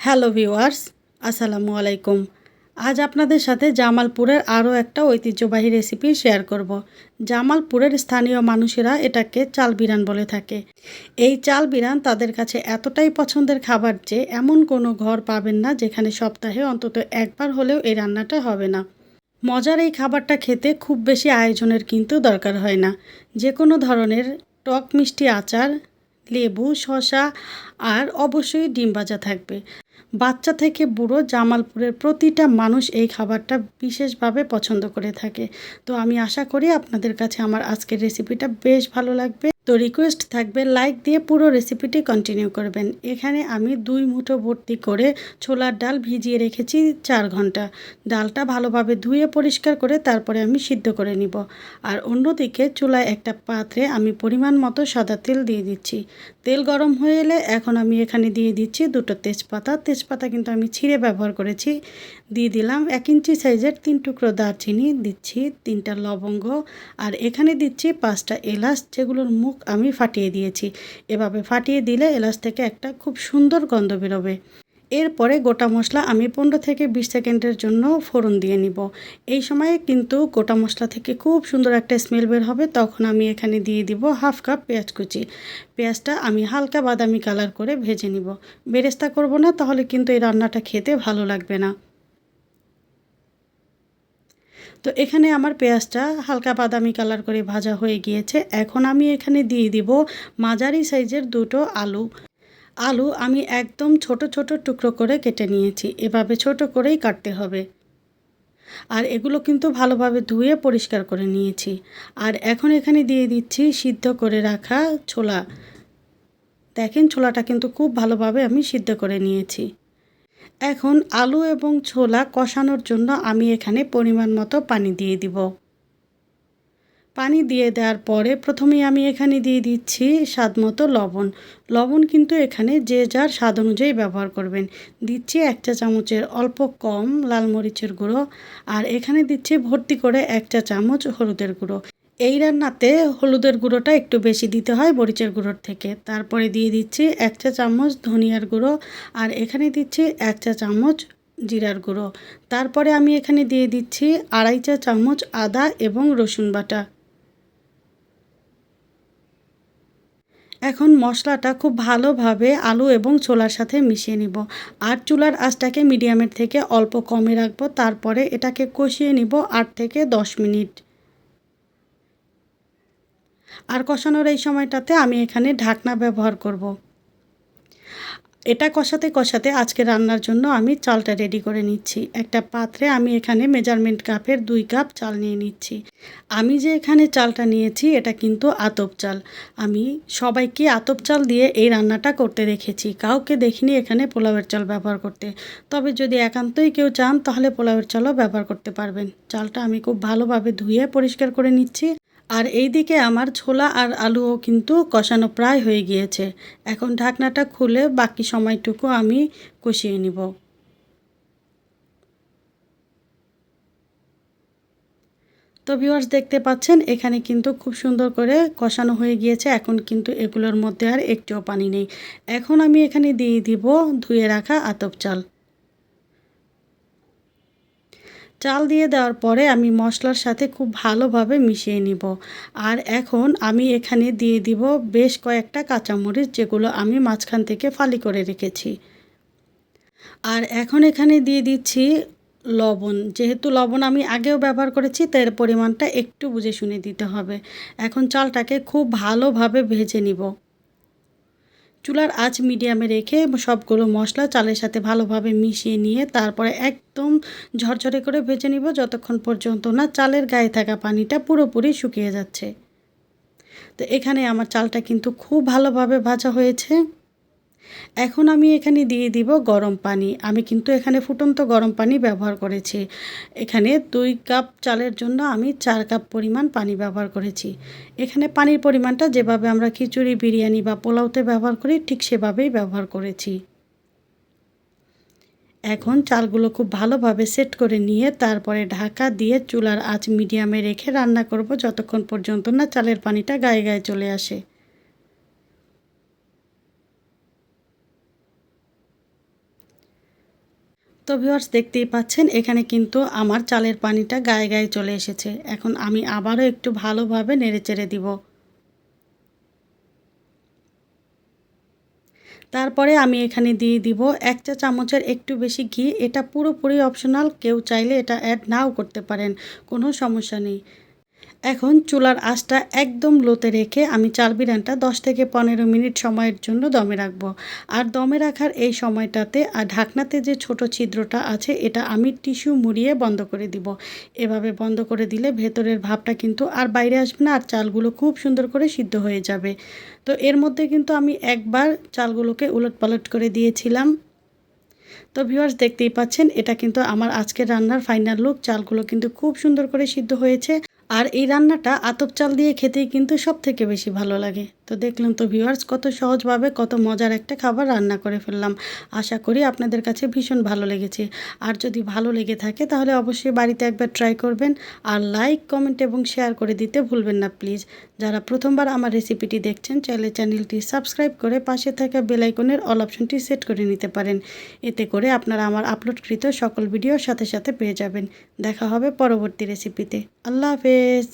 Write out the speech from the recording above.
Hello viewers, আসসালামু আলাইকুম। আজ আপনাদের সাথে জামালপুরের আরও একটা ঐতিহ্যবাহী রেসিপি শেয়ার করব। জামালপুরের স্থানীয় মানুষেরা এটাকে চাল বিরান বলে থাকে। এই চাল বিরান তাদের কাছে এতটাই পছন্দের খাবার যে এমন কোনো ঘর পাবেন না যেখানে সপ্তাহে অন্তত একবার হলেও এই রান্নাটা হবে না। মজার এই খাবারটা খেতে খুব বেশি আয়োজনের কিন্তু দরকার হয় না। যে কোনো ধরনের টক মিষ্টি আচার, লেবু, শসা আর অবশ্যই ডিম ভাজা থাকবে। বাচ্চা থেকে বুড়ো জামালপুরের প্রতিটা মানুষ এই খাবারটা বিশেষভাবে পছন্দ করে থাকে। তো আমি আশা করি আপনাদের কাছে আমার আজকের রেসিপিটা বেশ ভালো লাগবে। তো রিকোয়েস্ট থাকবে লাইক দিয়ে পুরো রেসিপিটি কন্টিনিউ করবেন। এখানে আমি দুই মুঠো ভর্তি করে ছোলার ডাল ভিজিয়ে রেখেছি চার ঘণ্টা। ডালটা ভালোভাবে ধুয়ে পরিষ্কার করে তারপরে আমি সিদ্ধ করে নিব। আর অন্যদিকে চুলায় একটা পাত্রে আমি পরিমাণ মতো সাদা তেল দিয়ে দিচ্ছি। তেল গরম হয়ে এলে এখন আমি এখানে দিয়ে দিচ্ছি দুটো তেজপাতা তেজপাতা কিন্তু আমি ছিঁড়ে ব্যবহার করেছি। দিয়ে দিলাম এক ইঞ্চি সাইজের তিন টুকরো দারচিনি, দিচ্ছি তিনটা লবঙ্গ আর এখানে দিচ্ছি পাঁচটা এলাচ যেগুলোর মুখ আমি ফাটিয়ে দিয়েছি। এভাবে ফাটিয়ে দিলে এলাচ থেকে একটা খুব সুন্দর গন্ধ বেরোবে। এরপরে গোটা মশলা আমি পনেরো থেকে বিশ সেকেন্ডের জন্য ফোড়ন দিয়ে নিব। এই সময়ে কিন্তু গোটা মশলা থেকে খুব সুন্দর একটা স্মেল বের হবে। তখন আমি এখানে দিয়ে দিব হাফ কাপ পেঁয়াজ কুচি। পেঁয়াজটা আমি হালকা বাদামি কালার করে ভেজে নিব। বেরেস্তা করব না, তাহলে কিন্তু এই রান্নাটা খেতে ভালো লাগবে না। তো এখানে আমার পেঁয়াজটা হালকা বাদামি কালার করে ভাজা হয়ে গিয়েছে। এখন আমি এখানে দিয়ে দিব মাঝারি সাইজের দুটো আলু। আলু আমি একদম ছোট ছোট টুকরো করে কেটে নিয়েছি, এভাবে ছোট করেই কাটতে হবে। আর এগুলো কিন্তু ভালোভাবে ধুয়ে পরিষ্কার করে নিয়েছি। আর এখন এখানে দিয়ে দিচ্ছি সিদ্ধ করে রাখা ছোলা। দেখেন ছোলাটা কিন্তু খুব ভালোভাবে আমি সিদ্ধ করে নিয়েছি। এখন আলু এবং ছোলা কষানোর জন্য আমি এখানে পরিমাণ মতো পানি দিয়ে দিব। পানি দিয়ে দেওয়ার পরে প্রথমেই আমি এখানে দিয়ে দিচ্ছি স্বাদ মতো লবণ। লবণ কিন্তু এখানে যে যার স্বাদ অনুযায়ী ব্যবহার করবেন। দিচ্ছি এক চা চামচের অল্প কম লাল মরিচের গুঁড়ো আর এখানে দিচ্ছি ভর্তি করে এক চা চামচ হলুদের গুঁড়ো। এই রান্নাতে হলুদের গুঁড়োটা একটু বেশি দিতে হয় মরিচের গুঁড়োর থেকে। তারপরে দিয়ে দিচ্ছি এক চা চামচ ধনিয়ার গুঁড়ো আর এখানে দিচ্ছি এক চা চামচ জিরার গুঁড়ো। তারপরে আমি এখানে দিয়ে দিচ্ছি আড়াই চা চামচ আদা এবং রসুন বাটা। এখন মশলাটা খুব ভালোভাবে আলু এবং ছোলার সাথে মিশিয়ে নিব আর চুলার আঁচটাকে মিডিয়ামের থেকে অল্প কমে রাখব, তারপরে এটাকে কষিয়ে নিব আট থেকে দশ মিনিট আর কষানোর এই সময়টাতে আমি এখানে ঢাকনা ব্যবহার করব। এটা কষাতে কষাতে আজকে রান্নার জন্য আমি চালটা রেডি করে নিচ্ছি। একটা পাত্রে আমি এখানে মেজারমেন্ট কাপের দুই কাপ চাল নিয়ে নিচ্ছি। আমি যে এখানে চালটা নিয়েছি, এটা কিন্তু আতপ চাল। আমি সবাইকে আতপ চাল দিয়ে এই রান্নাটা করতে দেখেছি। কাউকে দেখিনি এখানে পোলাওয়ের চাল ব্যবহার করতে। তবে যদি একান্তই কেউ চান, তাহলে পোলাওয়ের চালও ব্যবহার করতে পারবেন। চালটা আমি খুব ভালোভাবে ধুয়ে পরিষ্কার করে নিচ্ছি। আর এই দিকে আমার ছোলা আর আলুও কিন্তু কষানো প্রায় হয়ে গিয়েছে। এখন ঢাকনাটা খুলে বাকি সময়টুকু আমি কষিয়ে নিব। তো ভিউয়ার্স দেখতে পাচ্ছেন, এখানে কিন্তু খুব সুন্দর করে কষানো হয়ে গিয়েছে। এখন কিন্তু এগুলোর মধ্যে আর একটুও পানি নেই। এখন আমি এখানে দিয়ে দিব ধুয়ে রাখা আতপ চাল। চাল দিয়ে দেওয়ার পরে আমি মশলার সাথে খুব ভালোভাবে মিশিয়ে নিব। আর এখন আমি এখানে দিয়ে দিব বেশ কয়েকটা কাঁচামরিচ যেগুলো আমি মাঝখান থেকে ফালি করে রেখেছি। আর এখন এখানে দিয়ে দিচ্ছি লবণ। যেহেতু লবণ আমি আগেও ব্যবহার করেছি তার পরিমাণটা একটু বুঝে শুনে দিতে হবে। এখন চালটাকে খুব ভালোভাবে ভেজে নিব। চুলার আঁচ মিডিয়ামে রেখে সবগুলো মশলা চালের সাথে ভালোভাবে মিশিয়ে নিয়ে তারপরে একদম ঝরঝরে করে ভেজে নিব যতক্ষণ পর্যন্ত না চালের গায়ে থাকা পানিটা পুরোপুরি শুকিয়ে যাচ্ছে। তো এখানে আমার চালটা কিন্তু খুব ভালোভাবে ভাজা হয়েছে। এখন আমি এখানে দিয়ে দিব গরম পানি। আমি কিন্তু এখানে ফুটন্ত গরম পানি ব্যবহার করেছি। এখানে দুই কাপ চালের জন্য আমি চার কাপ পরিমাণ পানি ব্যবহার করেছি। এখানে পানির পরিমাণটা যেভাবে আমরা খিচুড়ি, বিরিয়ানি বা পোলাওতে ব্যবহার করি, ঠিক সেভাবেই ব্যবহার করেছি। এখন চালগুলো খুব ভালোভাবে সেট করে নিয়ে তারপরে ঢাকা দিয়ে চুলার আঁচ মিডিয়ামে রেখে রান্না করব যতক্ষণ পর্যন্ত না চালের পানিটা গায়ে গায়ে চলে আসে। তো ভিউয়ার্স দেখতেই পাচ্ছেন, এখানে কিন্তু আমার চালের পানিটা গায়ে গায়ে চলে এসেছে। এখন আমি আবারও একটু ভালোভাবে নেড়েচেড়ে দিব। তারপরে আমি এখানে দিয়ে দিব এক চা চামচের একটু বেশি ঘি। এটা পুরোপুরি অপশনাল কেউ চাইলে এটা অ্যাড নাও করতে পারেন, কোনো সমস্যা নেই। এখন চুলার আঁচটা একদম লোতে রেখে আমি চাল বিরানটা দশ থেকে পনেরো মিনিট সময়ের জন্য দমে রাখব। আর দমে রাখার এই সময়টাতে আর ঢাকনাতে যে ছোট ছিদ্রটা আছে, এটা আমি টিস্যু মুড়িয়ে বন্ধ করে দিব। এভাবে বন্ধ করে দিলে ভেতরের ভাবটা কিন্তু আর বাইরে আসবে না, আর চালগুলো খুব সুন্দর করে সিদ্ধ হয়ে যাবে। তো এর মধ্যে কিন্তু আমি একবার চালগুলোকে উলট পালট করে দিয়েছিলাম। তো ভিউয়ার্স, দেখতেই পাচ্ছেন, এটা কিন্তু আমার আজকের রান্নার ফাইনাল লুক। চালগুলো কিন্তু খুব সুন্দর করে সিদ্ধ হয়েছে। আর এই রান্নাটা আতপ চাল দিয়ে খেতেই কিন্তু সব থেকে বেশি ভালো লাগে। তো দেখলাম তো ভিউয়ার্স কত সহজভাবে কত মজার একটা খাবার রান্না করে ফেললাম। আশা করি আপনাদের কাছে ভীষণ ভালো লেগেছে। আর যদি ভালো লেগে থাকে তাহলে অবশ্যই বাড়িতে একবার ট্রাই করবেন। আর লাইক কমেন্ট এবং শেয়ার করে দিতে ভুলবেন না প্লিজ যারা প্রথমবার আমার রেসিপিটি দেখছেন, চাইলে চ্যানেলটি সাবস্ক্রাইব করে পাশে থাকা বেলাইকনের অল অপশনটি সেট করে নিতে পারেন। এতে করে আপনারা আমার আপলোডকৃত সকল ভিডিওর সাথে সাথে পেয়ে যাবেন। দেখা হবে পরবর্তী রেসিপিতে আল্লাহ হাফেজ!